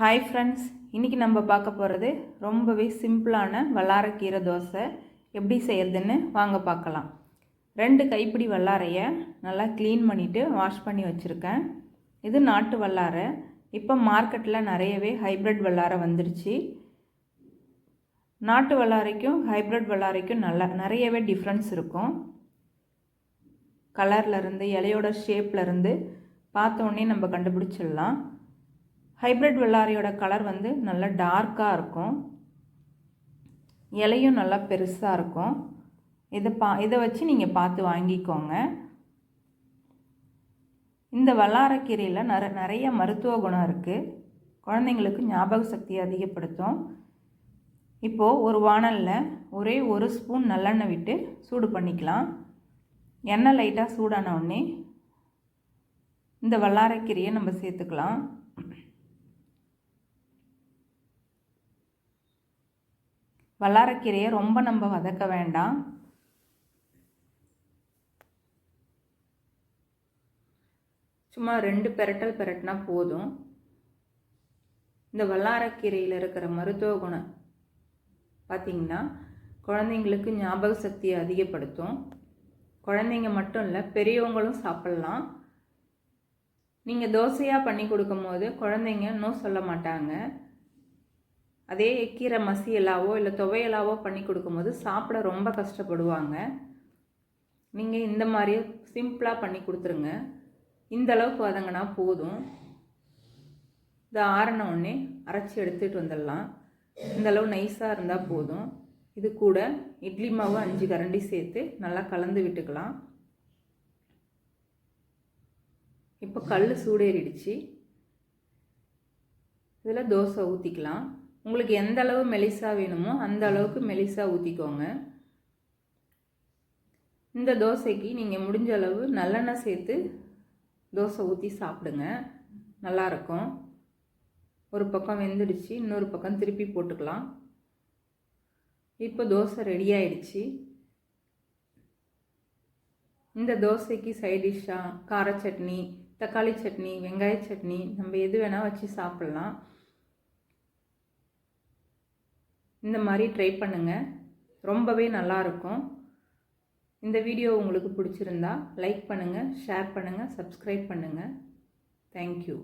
Hi friends இன்றைக்கி நம்ம பார்க்க போகிறது ரொம்பவே சிம்பிளான வல்லாரக்கீரை தோசை. எப்படி செய்யறதுன்னு வாங்க பார்க்கலாம். ரெண்டு கைப்பிடி வல்லாரையை நல்லா க்ளீன் பண்ணிவிட்டு வாஷ் பண்ணி வச்சுருக்கேன். இது நாட்டு வல்லாரை. இப்போ மார்க்கெட்டில் நிறையவே ஹைப்ரிட் வல்லாரை வந்துருச்சு. நாட்டு வல்லாரைக்கும் ஹைப்ரிட் வல்லாரைக்கும் நல்லா நிறையவே டிஃப்ரென்ஸ் இருக்கும். கலர்லேருந்து இலையோட ஷேப்லேருந்து பார்த்தோன்னே நம்ம கண்டுபிடிச்சிடலாம். ஹைப்ரிட் வெள்ளாரியோட கலர் வந்து நல்லா டார்க்காக இருக்கும். இலையும் நல்லா பெருசாக இருக்கும். இதை பா இதை வச்சு நீங்கள் பார்த்து வாங்கிக்கோங்க. இந்த வல்லாரக்கீரையில் நிற நிறைய மருத்துவ குணம் இருக்குது குழந்தைங்களுக்கு ஞாபக சக்தியை அதிகப்படுத்தும். இப்போது ஒரு வானலில் ஒரே ஒரு ஸ்பூன் நல்லெண்ணெய் விட்டு சூடு பண்ணிக்கலாம். எண்ணெய் லைட்டாக சூடான உடனே இந்த வல்லாரக்கீரையை நம்ம சேர்த்துக்கலாம். வல்லாரக்கீரையை ரொம்ப நம்ம வதக்க வேண்டாம். சும்மா ரெண்டு பெரட்டல் பெரட்டினா போதும். இந்த வல்லாரக்கீரையில் இருக்கிற மருத்துவ குணம் பார்த்திங்கன்னா குழந்தைங்களுக்கு ஞாபக சக்தியை அதிகப்படுத்தும். குழந்தைங்க மட்டும் இல்லை பெரியவங்களும் சாப்பிட்லாம். நீங்கள் தோசையாக பண்ணி கொடுக்கும்போது குழந்தைங்க இன்னும் சொல்ல மாட்டாங்க. அதே கீரை மசியலாவோ இல்லை துவையலாவோ பண்ணி கொடுக்கும்போது சாப்பிட ரொம்ப கஷ்டப்படுவாங்க. நீங்கள் இந்த மாதிரி சிம்பிளாக பண்ணி கொடுத்துருங்க. இந்த அளவுக்கு வதங்கினா போதும். இதை ஆறின உடனே அரைச்சி எடுத்துகிட்டு வந்துடலாம். இந்த அளவு நைஸாக இருந்தால் போதும். இது கூட இட்லி மாவு அஞ்சு கரண்டி சேர்த்து நல்லா கலந்து விட்டுக்கலாம். இப்போ கல் சூடேறிடுச்சு. இதில் தோசை ஊற்றிக்கலாம் உங்களுக்கு எந்த அளவு மெலிசா வேணுமோ அந்த அளவுக்கு மெலிசா ஊற்றிக்கோங்க இந்த தோசைக்கு நீங்கள் முடிஞ்ச அளவு நல்லெண்ணெய் சேர்த்து தோசை ஊற்றி சாப்பிடுங்க. நல்லாயிருக்கும் ஒரு பக்கம் வெந்துடுச்சு இன்னொரு பக்கம் திருப்பி போட்டுக்கலாம். இப்போ தோசை ரெடி ஆயிடுச்சு. இந்த தோசைக்கு சைட் டிஷ்ஷாக கார சட்னி தக்காளி சட்னி வெங்காய சட்னி நம்ம எது வேணால் வச்சு சாப்பிட்லாம். இந்த மாதிரி ட்ரை பண்ணுங்கள் ரொம்பவே நல்லாயிருக்கும் இந்த வீடியோ உங்களுக்கு பிடிச்சிருந்தா லைக் பண்ணுங்கள் ஷேர் பண்ணுங்கள் சப்ஸ்கிரைப் பண்ணுங்கள் தேங்க்யூ